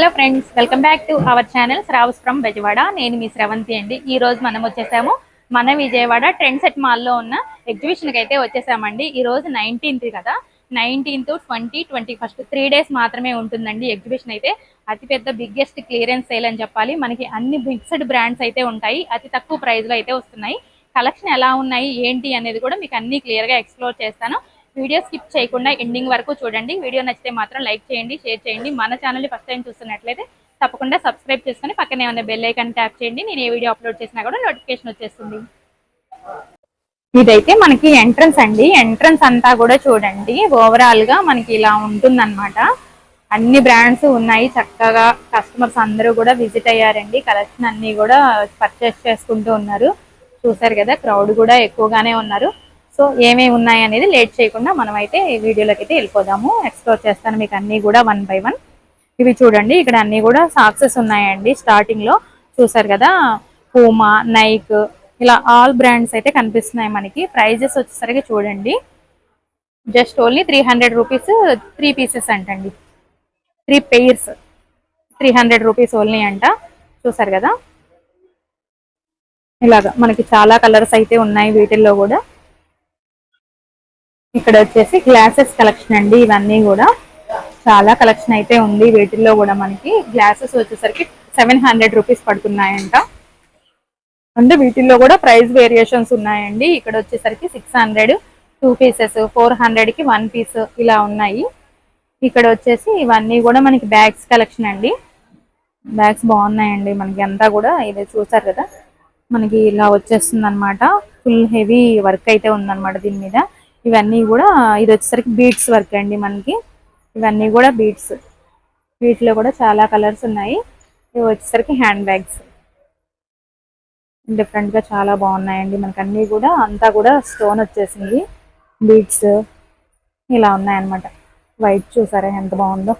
Hello friends welcome back to our channel Sravas from Bezawada. నేను మీ శ్రవంతి అండి. ఈ రోజు మనం వచ్చేసాము మన విజయవాడ ట్రెండ్ సెట్ మాల్లో ఉన్న ఎగ్జిబిషన్కి అయితే వచ్చేసామండి. ఈ రోజు నైన్టీన్త్ కదా. Nineteenth twenty twenty first three days మాత్రమే ఉంటుందండి ఎగ్జిబిషన్ అయితే. అతిపెద్ద బిగ్గెస్ట్ క్లియరెన్స్ సేల్ అని చెప్పాలి. మనకి అన్ని మిక్స్డ్ బ్రాండ్స్ అయితే ఉంటాయి. అతి తక్కువ ప్రైస్లో అయితే వస్తున్నాయి. కలెక్షన్ ఎలా ఉన్నాయి ఏంటి అనేది కూడా మీకు అన్ని క్లియర్గా ఎక్స్ప్లోర్ చేస్తాను. వీడియో స్కిప్ చేయకుండా ఎండింగ్ వరకు చూడండి. వీడియో నచ్చితే మాత్రం లైక్ చేయండి షేర్ చేయండి. మన ఛానల్ని ఫస్ట్ టైం చూస్తున్నట్లయితే తప్పకుండా సబ్స్క్రైబ్ చేసుకొని పక్కనే ఉన్న బెల్ ఐకాన్ ట్యాప్ చేయండి. నేను ఏ వీడియో అప్లోడ్ చేసినా కూడా నోటిఫికేషన్ వచ్చేస్తుంది. ఇదైతే మనకి ఎంట్రన్స్ అండి. ఎంట్రన్స్ అంతా కూడా చూడండి. ఓవరాల్గా మనకి ఇలా ఉంటుందన్నమాట. అన్ని బ్రాండ్స్ ఉన్నాయి. చక్కగా కస్టమర్స్ అందరూ కూడా విజిట్ అయ్యారండి. కలెక్షన్ అన్ని కూడా పర్చేస్ చేసుకుంటూ ఉన్నారు. చూసారు కదా క్రౌడ్ కూడా ఎక్కువగానే ఉన్నారు. సో ఏమేమి ఉన్నాయి అనేది లేట్ చేయకుండా మనం అయితే ఈ వీడియోలోకి అయితే వెళ్ళిపోదాము. ఎక్స్ప్లోర్ చేస్తాను మీకు అన్ని కూడా వన్ బై వన్ ఇవి చూడండి ఇక్కడ అన్ని కూడా సాక్సెస్ ఉన్నాయండి స్టార్టింగ్లో. చూసారు కదా పూమా నైక్ ఇలా ఆల్ బ్రాండ్స్ అయితే కనిపిస్తున్నాయి మనకి. ప్రైజెస్ వచ్చేసరికి చూడండి just only three hundred rupees three pieces అంటండి. Three pairs three hundred rupees only అంట. చూసారు కదా? ఇలాగా మనకి చాలా కలర్స్ అయితే ఉన్నాయి వీటిల్లో కూడా. ఇక్కడ వచ్చేసి గ్లాసెస్ కలెక్షన్ అండి ఇవన్నీ కూడా. చాలా కలెక్షన్ అయితే ఉంది వీటిల్లో కూడా మనకి. గ్లాసెస్ వచ్చేసరికి సెవెన్ హండ్రెడ్ రూపీస్ పడుతున్నాయంట. అంటే వీటిల్లో కూడా ప్రైస్ వేరియేషన్స్ ఉన్నాయండి. ఇక్కడ వచ్చేసరికి six hundred two pieces four హండ్రెడ్కి వన్ పీస్ ఇలా ఉన్నాయి. ఇక్కడ వచ్చేసి ఇవన్నీ కూడా మనకి బ్యాగ్స్ కలెక్షన్ అండి. బ్యాగ్స్ బాగున్నాయండి మనకి అంతా కూడా. ఇది చూసారు కదా? మనకి ఇలా వచ్చేస్తుంది అనమాట ఫుల్ హెవీ వర్క్ అయితే ఉందన్నమాట దీని మీద. ఇవన్నీ కూడా ఇది వచ్చేసరికి బీట్స్ వర్క్ అండి మనకి. ఇవన్నీ కూడా బీట్స్. వీటిలో కూడా చాలా కలర్స్ ఉన్నాయి. ఇవి వచ్చేసరికి హ్యాండ్ బ్యాగ్స్. డిఫరెంట్గా చాలా బాగున్నాయండి మనకి అన్ని కూడా. అంతా కూడా స్టోన్ వచ్చేసింది. బీట్స్ ఇలా ఉన్నాయన్నమాట. వైట్ చూసారా ఎంత బాగుందో.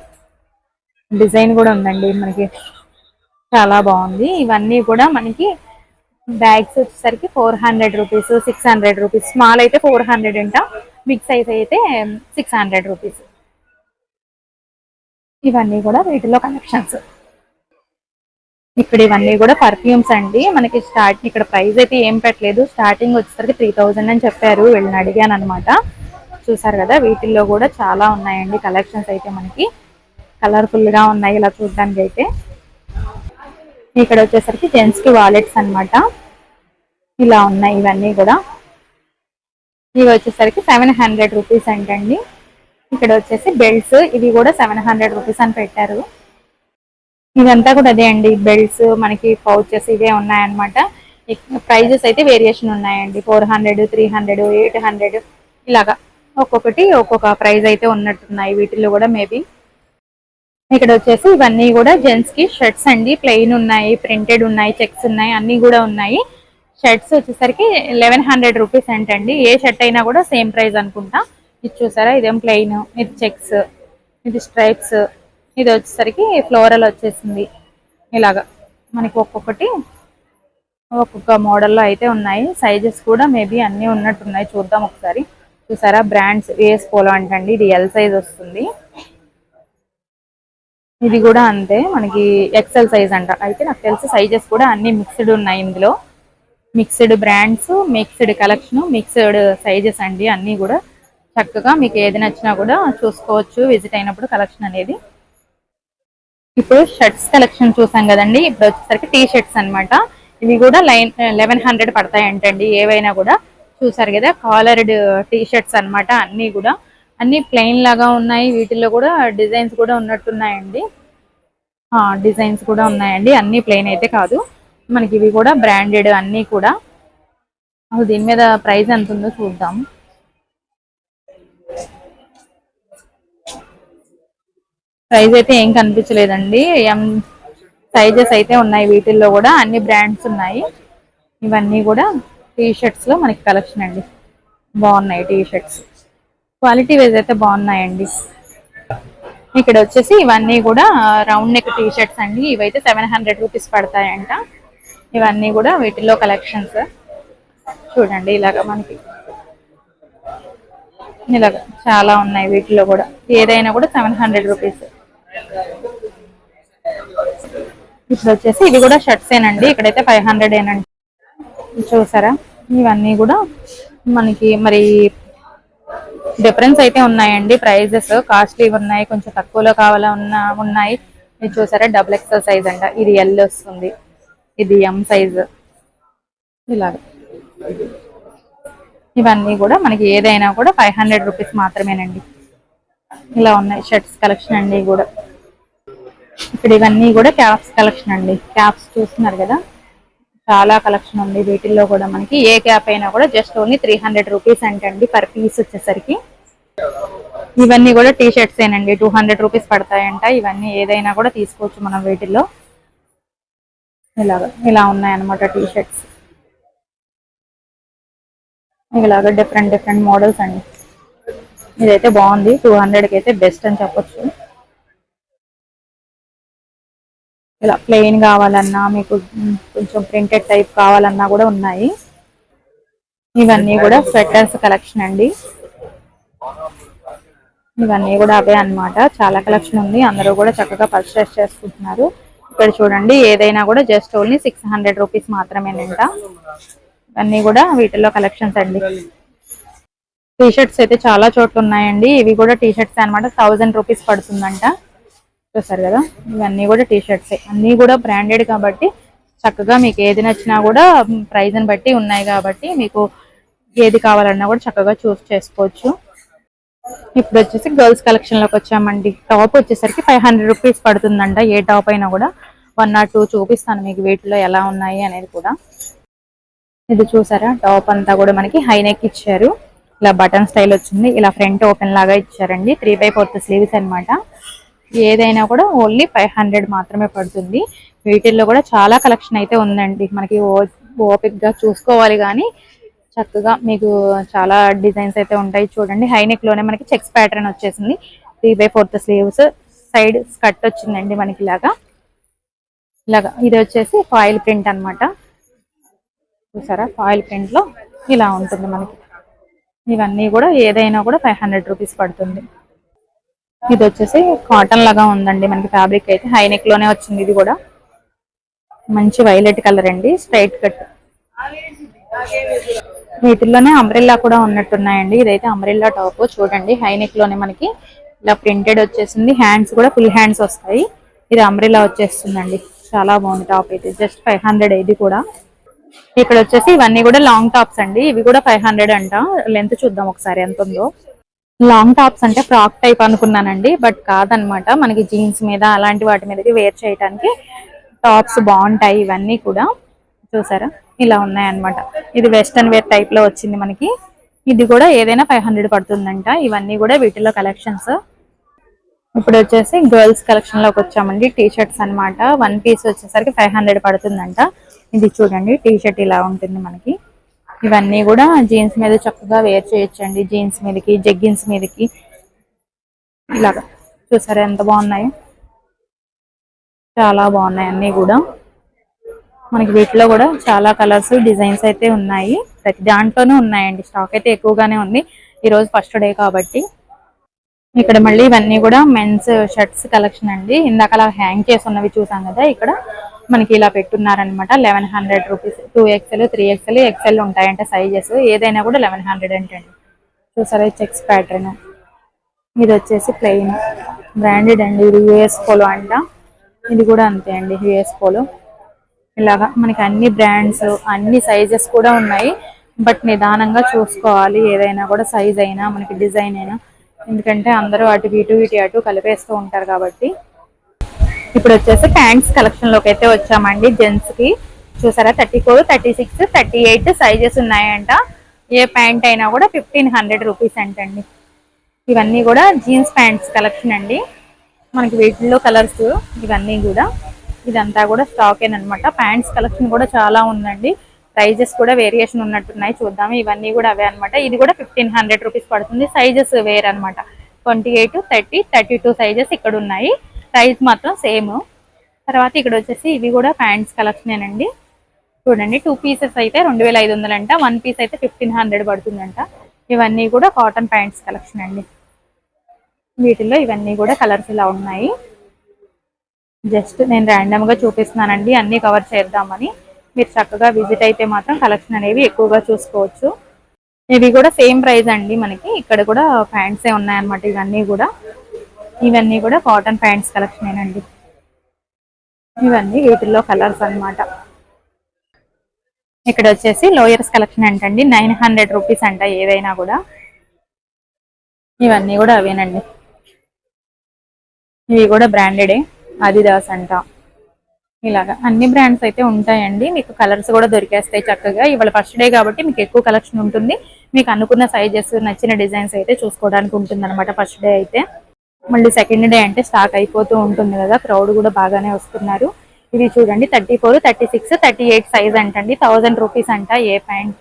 డిజైన్ కూడా ఉందండి మనకి. చాలా బాగుంది. ఇవన్నీ కూడా మనకి బ్యాగ్స్ వచ్చేసరికి four hundred rupees six hundred rupees. Small అయితే ఫోర్ హండ్రెడ్ అంట బిగ్ సైజ్ అయితే సిక్స్ హండ్రెడ్ రూపీస్. ఇవన్నీ కూడా వీటిలో కలెక్షన్స్. ఇక్కడ ఇవన్నీ కూడా పర్ఫ్యూమ్స్ అండి. మనకి స్టార్ట్ ఇక్కడ ప్రైస్ అయితే ఏం పెట్టలేదు. స్టార్టింగ్ వచ్చేసరికి త్రీ అని చెప్పారు. వెళ్ళిన అడిగాను అనమాట చూసారు కదా వీటిల్లో కూడా చాలా ఉన్నాయండి కలెక్షన్స్ అయితే మనకి. కలర్ఫుల్గా ఉన్నాయి ఇలా చూడడానికి అయితే ఇక్కడ వచ్చేసరికి జెంట్స్కి వాలెట్స్ అన్నమాట. ఇలా ఉన్నాయి ఇవన్నీ కూడా. ఇవి వచ్చేసరికి సెవెన్ హండ్రెడ్ రూపీస్ అంటండి. ఇక్కడ వచ్చేసి బెల్ట్స్ ఇవి కూడా సెవెన్ హండ్రెడ్ రూపీస్ అని పెట్టారు. ఇదంతా కూడా అదే అండి. బెల్ట్స్ మనకి పౌచెస్ ఇవే ఉన్నాయన్నమాట. ప్రైజెస్ అయితే వేరియేషన్ ఉన్నాయండి. Four hundred three hundred eight hundred ఇలాగా. ఒక్కొక్కటి ఒక్కొక్క ప్రైస్ అయితే ఉన్నట్టున్నాయి. వీటిల్లో కూడా మేబీ ఇక్కడ వచ్చేసి ఇవన్నీ కూడా జెంట్స్కి షర్ట్స్ అండి. ప్లెయిన్ ఉన్నాయి ప్రింటెడ్ ఉన్నాయి చెక్స్ ఉన్నాయి అన్ని కూడా ఉన్నాయి. షర్ట్స్ వచ్చేసరికి లెవెన్ హండ్రెడ్ రూపీస్ అంటండి. ఏ షర్ట్ అయినా కూడా సేమ్ ప్రైస్ అనుకుంటా. ఇది చూసారా? ఇదేం ప్లెయిన్ ఇది చెక్స్ ఇది స్ట్రైప్స్ ఇది వచ్చేసరికి ఫ్లోరల్ వచ్చేసింది. ఇలాగా మనకి ఒక్కొక్కటి ఒక్కొక్క మోడల్లో అయితే ఉన్నాయి. సైజెస్ కూడా మేబీ అన్నీ ఉన్నట్టున్నాయి. చూద్దాం ఒకసారి. చూసారా? బ్రాండ్స్ ఏ పోలో అంటండి. ఇది ఎల్ సైజ్ వస్తుంది. ఇది కూడా అంతే. మనకి ఎక్సెల్ సైజ్ అంట. అయితే నాకు తెలిసి సైజెస్ కూడా అన్ని మిక్స్డ్ ఉన్నాయి ఇందులో. Mixed brands mixed collection mixed sizes అండి. అన్నీ కూడా చక్కగా మీకు ఏది నచ్చినా కూడా చూసుకోవచ్చు. విజిట్ అయినప్పుడు కలెక్షన్ అనేది. ఇప్పుడు షర్ట్స్ కలెక్షన్ చూసాం కదండి. ఇప్పుడు వచ్చేసరికి టీ షర్ట్స్ అన్నమాట. ఇవి కూడా లైన్ లెవెన్ హండ్రెడ్ పడతాయి అంటండి ఏవైనా కూడా చూసారు కదా? కాలర్డ్ టీ షర్ట్స్ అన్నమాట. అన్నీ కూడా అన్ని ప్లెయిన్ లాగా ఉన్నాయి. వీటిల్లో కూడా డిజైన్స్ కూడా ఉన్నట్టున్నాయండి. డిజైన్స్ కూడా ఉన్నాయండి. అన్ని ప్లెయిన్ అయితే కాదు. మనకి ఇవి కూడా బ్రాండెడ్ అన్నీ కూడా. అసలు దీని మీద ప్రైస్ ఎంత ఉందో చూద్దాం. ప్రైస్ అయితే ఏం కనిపించలేదండి. ఎం సైజెస్ అయితే ఉన్నాయి వీటిల్లో కూడా. అన్ని బ్రాండ్స్ ఉన్నాయి. ఇవన్నీ కూడా టీ షర్ట్స్లో మనకి కలెక్షన్ అండి. బాగున్నాయి టీ షర్ట్స్ క్వాలిటీ వైజ్ అయితే బాగున్నాయండి. ఇక్కడ వచ్చేసి ఇవన్నీ కూడా రౌండ్ నెక్ టీ షర్ట్స్ అండి. ఇవైతే సెవెన్ హండ్రెడ్ రూపీస్ పడతాయంట. ఇవన్నీ కూడా వీటిల్లో కలెక్షన్స్. చూడండి ఇలాగ మనకి. ఇలాగ చాలా ఉన్నాయి వీటిలో కూడా. ఏదైనా కూడా సెవెన్ హండ్రెడ్ రూపీస్. ఇప్పుడు వచ్చేసి ఇవి కూడా షర్ట్స్ ఏనండి. ఇక్కడైతే ఫైవ్ హండ్రెడ్ ఏనండి. చూసారా? ఇవన్నీ కూడా మనకి మరి డిఫరెన్స్ అయితే ఉన్నాయండి. ప్రైజెస్ కాస్ట్లీ ఉన్నాయి కొంచెం తక్కువలో కావాలా ఉన్న ఉన్నాయి. మీరు చూసారా డబుల్ ఎక్సెల్ సైజ్ అంట. ఇది ఎల్ వస్తుంది. ఇది ఎం సైజ్ ఇలాగ. ఇవన్నీ కూడా మనకి ఏదైనా కూడా ఫైవ్ హండ్రెడ్ రూపీస్ మాత్రమేనండి. ఇలా ఉన్నాయి షర్ట్స్ కలెక్షన్ అండి కూడా. ఇక్కడ ఇవన్నీ కూడా క్యాప్స్ కలెక్షన్ అండి. క్యాప్స్ చూస్తున్నారు కదా. చాలా కలెక్షన్ ఉంది. వీటిల్లో కూడా మనకి ఏ క్యాప్ అయినా కూడా just only three hundred rupees అంటండి పర్ పీస్ వచ్చేసరికి. ఇవన్నీ కూడా టీ షర్ట్స్ ఏనండి. టూ హండ్రెడ్ రూపీస్ పడతాయంట. ఇవన్నీ ఏదైనా కూడా తీసుకోవచ్చు మనం వీటిల్లో. ఇలాగ ఇలా ఉన్నాయన్నమాట టీ షర్ట్స్ ఇలాగ డిఫరెంట్ డిఫరెంట్ మోడల్స్ అండి. ఇదైతే బాగుంది. టూ హండ్రెడ్కి అయితే బెస్ట్ అని చెప్పొచ్చు. ఇలా ప్లెయిన్ కావాలన్నా మీకు కొంచెం ప్రింటెడ్ టైప్ కావాలన్నా కూడా ఉన్నాయి. ఇవన్నీ కూడా స్వెటర్స్ కలెక్షన్ అండి. ఇవన్నీ కూడా అవే అనమాట చాలా కలెక్షన్ ఉంది. అందరూ కూడా చక్కగా పర్చేస్ చేసుకుంటున్నారు. ఇక్కడ చూడండి ఏదైనా కూడా just only six hundred rupees మాత్రమేనంట. ఇవన్నీ కూడా వీటిల్లో కలెక్షన్స్ అండి. టీషర్ట్స్ అయితే చాలా చోట్ల ఉన్నాయండి. ఇవి కూడా టీ షర్ట్స్ అనమాట థౌజండ్ రూపీస్ పడుతుందంట. చూస్తారు కదా? ఇవన్నీ కూడా టీ షర్ట్స్ అన్నీ కూడా బ్రాండెడ్ కాబట్టి చక్కగా మీకు ఏది నచ్చినా కూడా ప్రైజ్ని బట్టి ఉన్నాయి కాబట్టి మీకు ఏది కావాలన్నా కూడా చక్కగా చూస్ చేసుకోవచ్చు. ఇప్పుడు వచ్చేసి గర్ల్స్ కలెక్షన్లోకి వచ్చామండి. టాప్ వచ్చేసరికి ఫైవ్ హండ్రెడ్ రూపీస్ పడుతుందంట. ఏ టాప్ అయినా కూడా వన్ ఆర్ టూ చూపిస్తాను మీకు వీటిలో ఎలా ఉన్నాయి అనేది కూడా. ఇది చూసారా? టాప్ అంతా కూడా మనకి హై నెక్ ఇచ్చారు. ఇలా బటన్ స్టైల్ వచ్చింది. ఇలా ఫ్రంట్ ఓపెన్ లాగా ఇచ్చారండి. త్రీ బై ఫోర్త్ స్లీవ్స్ అనమాట ఏదైనా కూడా ఓన్లీ ఫైవ్ హండ్రెడ్ మాత్రమే పడుతుంది. వీటిల్లో కూడా చాలా కలెక్షన్ అయితే ఉందండి. మనకి ఓపిక్గా చూసుకోవాలి కానీ చక్కగా మీకు చాలా డిజైన్స్ అయితే ఉంటాయి చూడండి. హైనెక్లోనే మనకి చెక్స్ ప్యాటర్న్ వచ్చేసింది. Three by fourth sleeves side cut వచ్చిందండి మనకి ఇలాగా. ఇలాగా. ఇది వచ్చేసి ఫాయిల్ ప్రింట్ అనమాట చూసారా? ఫాయిల్ ప్రింట్లో ఇలా ఉంటుంది మనకి. ఇవన్నీ కూడా ఏదైనా కూడా ఫైవ్ హండ్రెడ్ రూపీస్ పడుతుంది. ఇది వచ్చేసి కాటన్ లాగా ఉందండి. మనకి ఫ్యాబ్రిక్ అయితే హైనెక్లోనే వచ్చింది ఇది కూడా. మంచి వైలెట్ కలర్ అండి స్ట్రైట్ కట్ వీటిల్లోనే అంబ్రెల్లా కూడా ఉన్నట్టున్నాయండి. ఇదైతే అంబ్రెల్లా టాప్ చూడండి హైనెక్లోనే మనకి ఇలా ప్రింటెడ్ వచ్చేసింది. హ్యాండ్స్ కూడా ఫుల్ హ్యాండ్స్ వస్తాయి. ఇది అంబ్రెల్లా వచ్చేస్తుందండి. చాలా బాగుంది టాప్ అయితే. జస్ట్ ఫైవ్ హండ్రెడ్ ఇది కూడా. ఇక్కడ వచ్చేసి ఇవన్నీ కూడా లాంగ్ టాప్స్ అండి. ఇవి కూడా ఫైవ్ హండ్రెడ్ అంట. లెంత్ చూద్దాం ఒకసారి ఎంత ఉందో. లాంగ్ టాప్స్ అంటే ఫ్రాక్ టైప్ అనుకున్నానండి బట్ కాదనమాట. మనకి జీన్స్ మీద అలాంటి వాటి మీదకి వేర్ చేయడానికి టాప్స్ బాగుంటాయి ఇవన్నీ కూడా. చూసారా? ఇలా ఉన్నాయన్నమాట. ఇది వెస్టర్న్ వేర్ టైప్లో వచ్చింది మనకి. ఇది కూడా ఏదైనా ఫైవ్ హండ్రెడ్ పడుతుందంట. ఇవన్నీ కూడా వీటిలో కలెక్షన్స్ ఇప్పుడు వచ్చేసి గర్ల్స్ కలెక్షన్లోకి వచ్చామండి. టీ షర్ట్స్ అనమాట వన్ పీస్ వచ్చేసరికి ఫైవ్ హండ్రెడ్ పడుతుందంట. ఇది చూడండి టీ షర్ట్ ఇలా ఉంటుంది మనకి. ఇవన్నీ కూడా జీన్స్ మీద చక్కగా వేర్ చేయొచ్చండి. జీన్స్ మీదకి జగ్గిన్స్ మీదకి. ఇలాగా. చూసారా ఎంత బాగున్నాయి? చాలా బాగున్నాయి అన్నీ కూడా. మనకి వీటిలో కూడా చాలా కలర్స్ డిజైన్స్ అయితే ఉన్నాయి. ప్రతి దాంట్లోనూ ఉన్నాయండి. స్టాక్ అయితే ఎక్కువగానే ఉంది. ఈ రోజు ఫస్ట్ డే కాబట్టి. ఇక్కడ మళ్ళీ ఇవన్నీ కూడా మెన్స్ షర్ట్స్ కలెక్షన్ అండి. ఇందాక అలా హ్యాంగ్ చేసి ఉన్నవి చూసాం కదా ఇక్కడ. మనకి ఇలా పెట్టున్నారనమాట eleven hundred rupees two XL three XL XL ఉంటాయంటే సైజెస్ ఏదైనా కూడా లెవెన్ హండ్రెడ్ అంటే చూసారా చెక్స్ ప్యాటర్న్ ఇది వచ్చేసి ప్లెయిన్ బ్రాండెడ్ అండి. ఇది యుఎస్ పోలో అంట. ఇది కూడా అంతే అండి యుఎస్ పోలో ఇలాగా మనకి అన్ని బ్రాండ్స్ అన్ని సైజెస్ కూడా ఉన్నాయి. బట్ నిదానంగా చూసుకోవాలి. ఏదైనా కూడా సైజ్ అయినా మనకి డిజైన్ అయినా. ఎందుకంటే అందరూ అటు ఇటు ఇటు అటు కలిపేస్తూ ఉంటారు కాబట్టి. ఇప్పుడు వచ్చేసి ప్యాంట్స్ కలెక్షన్లోకి అయితే వచ్చామండి జెంట్స్కి. చూసారా? Thirty four thirty six thirty eight sizes ఉన్నాయంట. ఏ ప్యాంట్ అయినా కూడా ఫిఫ్టీన్ హండ్రెడ్ రూపీస్ అంటండి. ఇవన్నీ కూడా జీన్స్ ప్యాంట్స్ కలెక్షన్ అండి. మనకి వీటిల్లో కలర్స్ ఇవన్నీ కూడా. ఇదంతా కూడా స్టాక్ అనమాట ప్యాంట్స్ కలెక్షన్ కూడా చాలా ఉందండి. ప్రైజెస్ కూడా వేరియేషన్ ఉన్నట్టున్నాయి. చూద్దాం ఇవన్నీ కూడా అవే అనమాట ఇది కూడా ఫిఫ్టీన్ హండ్రెడ్ రూపీస్ పడుతుంది. సైజెస్ వేర్ అనమాట twenty eight thirty thirty two sizes ఇక్కడ ఉన్నాయి. ప్రైస్ మాత్రం సేమ్. తర్వాత ఇక్కడ వచ్చేసి ఇవి కూడా ప్యాంట్స్ కలెక్షనేనండి. చూడండి టూ పీసెస్ అయితే రెండు వేల ఐదు వందలంట వన్ పీస్ అయితే ఫిఫ్టీన్ హండ్రెడ్ పడుతుందంట. ఇవన్నీ కూడా కాటన్ ప్యాంట్స్ కలెక్షన్ అండి వీటిల్లో ఇవన్నీ కూడా కలర్స్ ఇలా ఉన్నాయి. జస్ట్ నేను ర్యాండమ్గా చూపిస్తున్నానండి అన్ని కవర్ చేద్దామని. మీరు చక్కగా విజిట్ అయితే మాత్రం కలెక్షన్ అనేవి ఎక్కువగా చూసుకోవచ్చు. ఇవి కూడా సేమ్ ప్రైస్ అండి మనకి. ఇక్కడ కూడా ప్యాంట్సే ఉన్నాయన్నమాట ఇవన్నీ కూడా. ఇవన్నీ కూడా కాటన్ ప్యాంట్స్ కలెక్షన్ అండి ఇవన్నీ వీటిల్లో కలర్స్ అన్నమాట. ఇక్కడ వచ్చేసి లోయర్స్ కలెక్షన్ అంటండి. నైన్ హండ్రెడ్ రూపీస్ అంట ఏదైనా కూడా. ఇవన్నీ కూడా అవేనండి. ఇవి కూడా బ్రాండెడే అదిదాస్ అంట. ఇలాగా అన్ని బ్రాండ్స్ అయితే ఉంటాయండి. మీకు కలర్స్ కూడా దొరికేస్తాయి చక్కగా. ఇవాళ ఫస్ట్ డే కాబట్టి మీకు ఎక్కువ కలెక్షన్ ఉంటుంది. మీకు అనుకున్న సైజెస్ నచ్చిన డిజైన్స్ అయితే చూసుకోవడానికి ఉంటుంది ఫస్ట్ డే అయితే. మళ్ళీ సెకండ్ డే అంటే స్టాక్ అయిపోతూ ఉంటుంది కదా క్రౌడ్ కూడా బాగానే వస్తున్నారు. ఇది చూడండి thirty four thirty six thirty eight size అంటండి. థౌజండ్ రూపీస్ అంట ఏ ప్యాంట్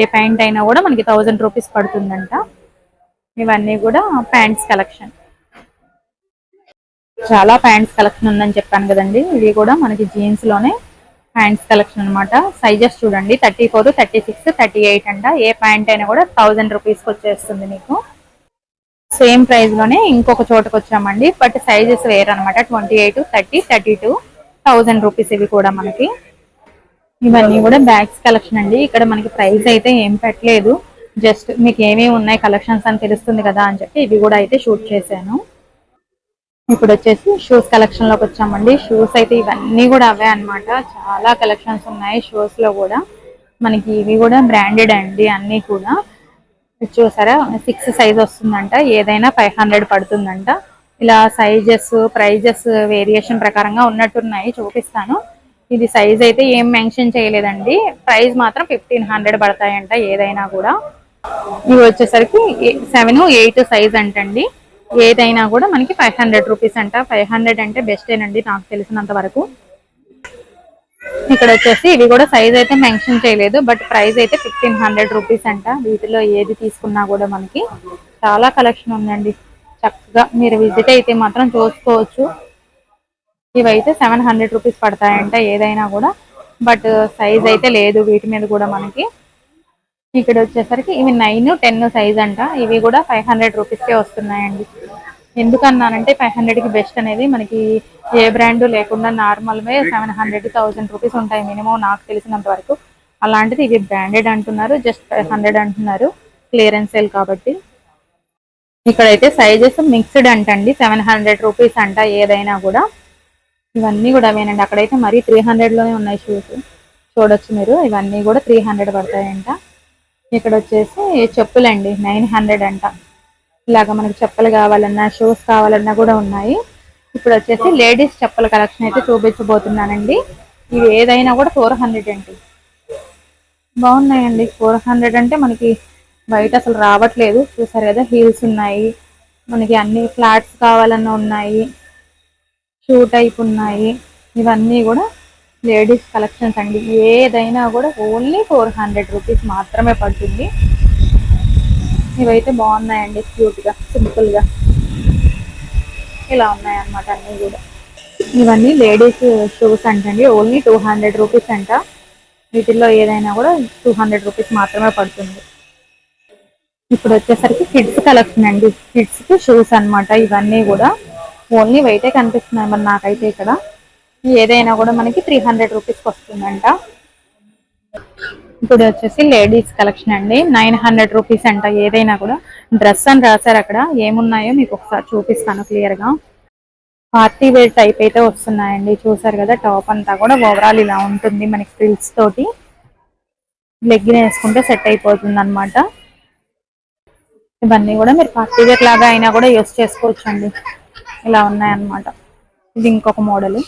ఏ ప్యాంట్ అయినా కూడా మనకి థౌజండ్ రూపీస్ పడుతుందంట. ఇవన్నీ కూడా ప్యాంట్స్ కలెక్షన్ చాలా ప్యాంట్స్ కలెక్షన్ ఉందని చెప్పాను కదండి. ఇవి కూడా మనకి జీన్స్లోనే ప్యాంట్స్ కలెక్షన్ అనమాట సైజెస్ చూడండి thirty four thirty six thirty eight అంట. ఏ ప్యాంట్ అయినా కూడా థౌజండ్ రూపీస్కి వచ్చేస్తుంది మీకు. సేమ్ ప్రైస్లోనే ఇంకొక చోటకి వచ్చామండి. బట్ సైజెస్ వేరు అనమాట twenty eight thirty thirty two thousand rupees ఇవి కూడా మనకి. ఇవన్నీ కూడా బ్యాగ్స్ కలెక్షన్ అండి. ఇక్కడ మనకి ప్రైస్ అయితే ఏం పెట్టలేదు. జస్ట్ మీకు ఏమేమి ఉన్నాయి కలెక్షన్స్ అని తెలుస్తుంది కదా అని చెప్పి ఇవి కూడా అయితే షూట్ చేశాను. ఇప్పుడు వచ్చేసి షూస్ కలెక్షన్లోకి వచ్చామండి. షూస్ అయితే ఇవన్నీ కూడా అవే అనమాట చాలా కలెక్షన్స్ ఉన్నాయి షూస్లో కూడా. మనకి ఇవి కూడా బ్రాండెడ్ అండి అన్ని కూడా. చూసారా? సిక్స్ సైజ్ వస్తుందంట. ఏదైనా ఫైవ్ హండ్రెడ్ పడుతుందంట. ఇలా సైజెస్ ప్రైజెస్ వేరియేషన్ ప్రకారంగా ఉన్నట్టున్నాయి. చూపిస్తాను. ఇది సైజ్ అయితే ఏం మెన్షన్ చేయలేదండి. ప్రైస్ మాత్రం ఫిఫ్టీన్ హండ్రెడ్ పడతాయంట ఏదైనా కూడా. ఇవి వచ్చేసరికి సెవెన్ ఎయిట్ సైజ్ అంటండి. ఏదైనా కూడా మనకి ఫైవ్ హండ్రెడ్ రూపీస్ అంట. ఫైవ్ హండ్రెడ్ అంటే బెస్టేనండి నాకు తెలిసినంత వరకు. ఇక్కడ వచ్చేసి ఇవి కూడా సైజ్ అయితే మెన్షన్ చేయలేదు బట్ ప్రైస్ అయితే ఫిఫ్టీన్ హండ్రెడ్ రూపీస్ అంట. వీటిలో ఏది తీసుకున్నా కూడా మనకి చాలా కలెక్షన్ ఉందండి. చక్కగా మీరు విజిట్ అయితే మాత్రం చూసుకోవచ్చు. ఇవైతే సెవెన్ హండ్రెడ్ రూపీస్ పడతాయంట ఏదైనా కూడా బట్ సైజ్ అయితే లేదు వీటి మీద కూడా మనకి. ఇక్కడ వచ్చేసరికి ఇవి నైన్ టెన్ సైజ్ అంట. ఇవి కూడా ఫైవ్ హండ్రెడ్ రూపీస్కే వస్తున్నాయండి. ఎందుకన్నానంటే ఫైవ్ హండ్రెడ్కి బెస్ట్ అనేది మనకి ఏ బ్రాండ్ లేకుండా నార్మల్వే సెవెన్ హండ్రెడ్ థౌసండ్ రూపీస్ ఉంటాయి మినిమం నాకు తెలిసినంత వరకు. అలాంటిది ఇవి బ్రాండెడ్ అంటున్నారు జస్ట్ ఫైవ్ హండ్రెడ్ అంటున్నారు క్లియరెన్స్ సేల్ కాబట్టి. ఇక్కడైతే సైజెస్ మిక్స్డ్ అంటండి సెవెన్ హండ్రెడ్ రూపీస్ అంట ఏదైనా కూడా. ఇవన్నీ కూడా అవేనండి. అక్కడైతే మరీ త్రీ హండ్రెడ్లోనే ఉన్నాయి షూస్ చూడొచ్చు మీరు ఇవన్నీ కూడా త్రీ హండ్రెడ్ పడతాయంట. ఇక్కడ వచ్చేసి చెప్పులండి నైన్ హండ్రెడ్ అంట. ఇలాగ మనకి చెప్పులు కావాలన్నా షూస్ కావాలన్నా కూడా ఉన్నాయి. ఇప్పుడు వచ్చేసి లేడీస్ చెప్పుల కలెక్షన్ అయితే చూపించబోతున్నానండి. ఇవి ఏదైనా కూడా ఫోర్ హండ్రెడ్ అండి. బాగున్నాయండి. ఫోర్ హండ్రెడ్ అంటే మనకి బయట అసలు రావట్లేదు. చూసారు కదా హీల్స్ ఉన్నాయి. మనకి అన్ని ఫ్లాట్స్ కావాలన్నా ఉన్నాయి. షూ టైప్ ఉన్నాయి. ఇవన్నీ కూడా లేడీస్ కలెక్షన్స్ అండి. ఏదైనా కూడా ఓన్లీ ఫోర్ హండ్రెడ్ రూపీస్ మాత్రమే పడుతుంది. ఇవైతే బాగున్నాయండి క్యూట్గా సింపుల్గా. ఇలా ఉన్నాయన్నమాట అన్నీ కూడా. ఇవన్నీ లేడీస్ షూస్ అంటండి ఓన్లీ టూ హండ్రెడ్ రూపీస్ అంట. వీటిల్లో ఏదైనా కూడా టూ హండ్రెడ్ రూపీస్ మాత్రమే పడుతుంది. ఇప్పుడు వచ్చేసరికి కిడ్స్ కలెక్షన్ అండి. కిడ్స్కి షూస్ అనమాట ఇవన్నీ కూడా. ఓన్లీ వెయిటే కనిపిస్తున్నాయి మరి నాకైతే ఇక్కడ. ఏదైనా కూడా మనకి త్రీ హండ్రెడ్ రూపీస్కి వస్తుందంట. ఇప్పుడు వచ్చేసి లేడీస్ కలెక్షన్ అండి. నైన్ హండ్రెడ్ రూపీస్ అంట ఏదైనా కూడా. డ్రెస్ అని రాశారు అక్కడ. ఏమున్నాయో మీకు ఒకసారి చూపిస్తాను క్లియర్గా పార్టీ వేర్ టైప్ అయితే వస్తున్నాయండి. చూసారు కదా టాప్ అంతా కూడా ఓవరాల్ ఇలా ఉంటుంది మనకి ఫ్రిల్స్ తోటి. లెగ్గిన వేసుకుంటే సెట్ అయిపోతుంది అనమాట ఇవన్నీ కూడా మీరు పార్టీ వేర్ లాగా అయినా కూడా యూస్ చేసుకోవచ్చు అండి ఇలా ఉన్నాయన్నమాట. ఇది ఇంకొక మోడల్.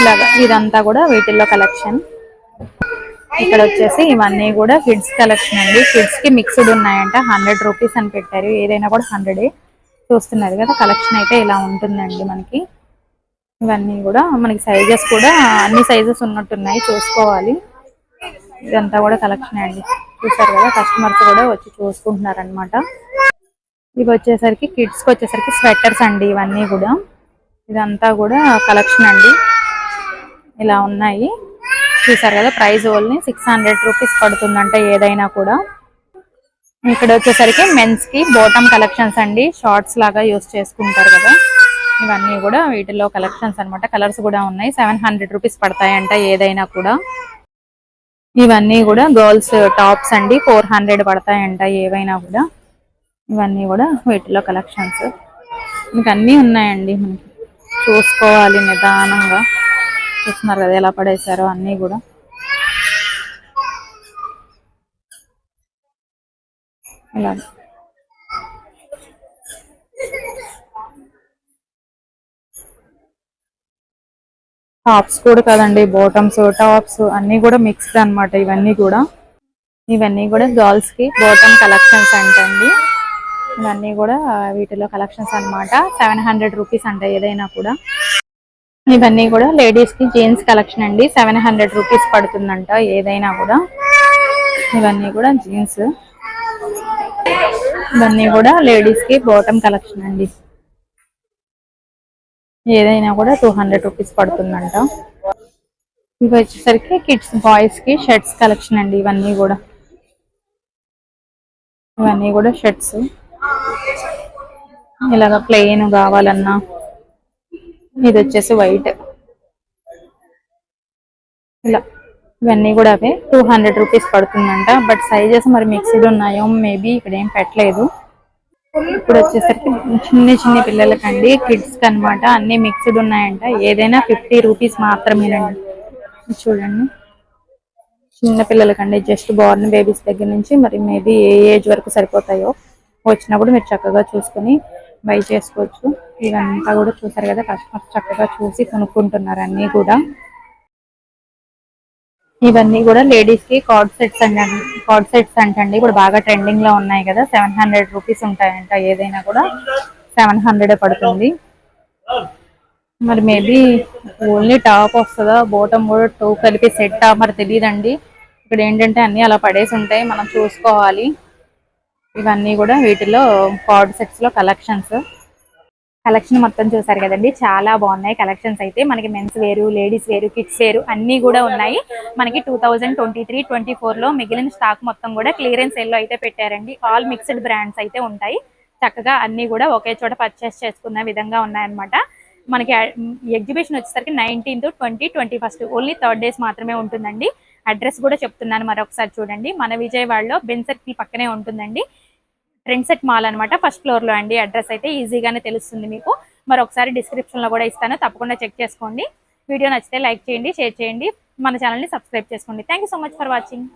ఇలాగా ఇదంతా కూడా వీటిల్లో కలెక్షన్. ఇక్కడ వచ్చేసి ఇవన్నీ కూడా కిడ్స్ కలెక్షన్ అండి. కిడ్స్కి మిక్స్డ్ ఉన్నాయంట. హండ్రెడ్ రూపీస్ అని పెట్టారు. ఏదైనా కూడా హండ్రెడ్ చూస్తున్నారు కదా కలెక్షన్ అయితే ఇలా ఉంటుందండి మనకి. ఇవన్నీ కూడా మనకి సైజెస్ కూడా అన్ని సైజెస్ ఉన్నట్టున్నాయి. చూసుకోవాలి. ఇదంతా కూడా కలెక్షన్ అండి. చూసారు కదా కస్టమర్స్ కూడా వచ్చి చూసుకుంటున్నారు అనమాట ఇవి వచ్చేసరికి కిడ్స్కి వచ్చేసరికి స్వెటర్స్ అండి ఇవన్నీ కూడా. ఇదంతా కూడా కలెక్షన్ అండి. ఇలా ఉన్నాయి. చూసారు కదా price only six hundred rupees పడుతుందంట ఏదైనా కూడా. ఇక్కడ వచ్చేసరికి మెన్స్కి బాటమ్ కలెక్షన్స్ అండి షార్ట్స్ లాగా యూస్ చేసుకుంటారు కదా. ఇవన్నీ కూడా వీటిలో కలెక్షన్స్ అన్నమాట. కలర్స్ కూడా ఉన్నాయి సెవెన్ హండ్రెడ్ రూపీస్ పడతాయంట ఏదైనా కూడా. ఇవన్నీ కూడా గర్ల్స్ టాప్స్ అండి ఫోర్ హండ్రెడ్ పడతాయంట ఏవైనా కూడా. ఇవన్నీ కూడా వీటిలో కలెక్షన్స్ మీకు అన్నీ ఉన్నాయండి మనకి. చూసుకోవాలి నిదానంగా. చూస్తున్నారు కదా ఎలా పడేశారో అన్నీ కూడా. ఇలా. టాప్స్ కూడా కదండి బాటమ్స్ టాప్స్ అన్ని కూడా మిక్స్డ్ అన్నమాట ఇవన్నీ కూడా. ఇవన్నీ కూడా గర్ల్స్కి బాటమ్ కలెక్షన్స్ అంటండి. ఇవన్నీ కూడా వీటిలో కలెక్షన్స్ అన్నమాట. సెవెన్ హండ్రెడ్ రూపీస్ అంట ఏదైనా కూడా. ఇవన్నీ కూడా లేడీస్కి జీన్స్ కలెక్షన్ అండి. సెవెన్ హండ్రెడ్ రూపీస్ పడుతుందంట ఏదైనా కూడా. ఇవన్నీ కూడా జీన్స్ ఇవన్నీ కూడా లేడీస్కి బాటమ్ కలెక్షన్ అండి. ఏదైనా కూడా టూ హండ్రెడ్ రూపీస్ పడుతుందంట. ఇవి వచ్చేసరికి కిడ్స్ బాయ్స్కి షర్ట్స్ కలెక్షన్ అండి ఇవన్నీ కూడా. ఇవన్నీ కూడా షర్ట్స్ ఇలాగ ప్లెయిన్ కావాలన్నా ఇది వచ్చేసి వైట్ ఇలా ఇవన్నీ కూడా అవే. టూ హండ్రెడ్ రూపీస్ పడుతుందంట. బట్ సైజెస్ మరి మిక్స్డ్ ఉన్నాయో మేబీ ఇక్కడ ఏం పెట్టలేదు. ఇప్పుడు వచ్చేసరికి చిన్న చిన్న పిల్లలకండి. కిడ్స్కి అన్నమాట అన్ని మిక్స్డ్ ఉన్నాయంట. ఏదైనా ఫిఫ్టీ రూపీస్ మాత్రమేనండి. చూడండి. చిన్న పిల్లలకండి. జస్ట్ బోర్న్ బేబీస్ దగ్గర నుంచి మరి మేబీ ఏ ఏజ్ వరకు సరిపోతాయో వచ్చినప్పుడు మీరు చక్కగా చూసుకొని బై చేసుకోవచ్చు. ఇదంతా కూడా చూసారు కదా కస్టమర్స్ చక్కగా చూసి కొనుక్కుంటున్నారు అన్ని కూడా. ఇవన్నీ కూడా లేడీస్కి కార్డ్ సెట్స్ అండి కార్డ్ సెట్స్ అంటండి. ఇప్పుడు బాగా ట్రెండింగ్లో ఉన్నాయి కదా సెవెన్ హండ్రెడ్ రూపీస్ ఉంటాయంట ఏదైనా కూడా. సెవెన్ హండ్రెడ్ పడుతుంది. మరి మేబీ ఓన్లీ టాప్ వస్తుందా బోటం కూడా టూ కలిపి సెట్ మరి తెలియదండి. ఇక్కడ ఏంటంటే అన్ని అలా పడేసి ఉంటాయి మనం చూసుకోవాలి. ఇవన్నీ కూడా వీటిలో కార్డ్ సెట్స్లో కలెక్షన్స్ కలెక్షన్ మొత్తం చూసారు కదండి. చాలా బాగున్నాయి కలెక్షన్స్ అయితే. మనకి మెన్స్ వేరు లేడీస్ వేరు కిడ్స్ వేరు అన్ని కూడా ఉన్నాయి. మనకి two thousand twenty three twenty ఫోర్లో మిగిలిన స్టాక్ మొత్తం కూడా క్లియరెన్స్లో అయితే పెట్టారండి. ఆల్ మిక్స్డ్ బ్రాండ్స్ అయితే ఉంటాయి. చక్కగా అన్ని కూడా ఒకే చోట పర్చేస్ చేసుకున్న విధంగా ఉన్నాయన్నమాట. మనకి ఎగ్జిబిషన్ వచ్చేసరికి nineteenth twenty twenty first only third days మాత్రమే ఉంటుందండి. అడ్రస్ కూడా చెప్తున్నాను మరొకసారి చూడండి. మన విజయవాడలో బెన్సర్కి పక్కనే ఉంటుందండి. ట్రెండ్ సెట్ మాల్ అనమాట ఫస్ట్ ఫ్లోర్లో అండి. అడ్రస్ అయితే ఈజీగానే తెలుస్తుంది మీకు. మరి ఒకసారి డిస్క్రిప్షన్లో కూడా ఇస్తాను. తప్పకుండా చెక్ చేసుకోండి. వీడియో నచ్చితే లైక్ చేయండి షేర్ చేయండి. మన ఛానల్ని సబ్స్క్రైబ్ చేసుకోండి. Thank so much for watching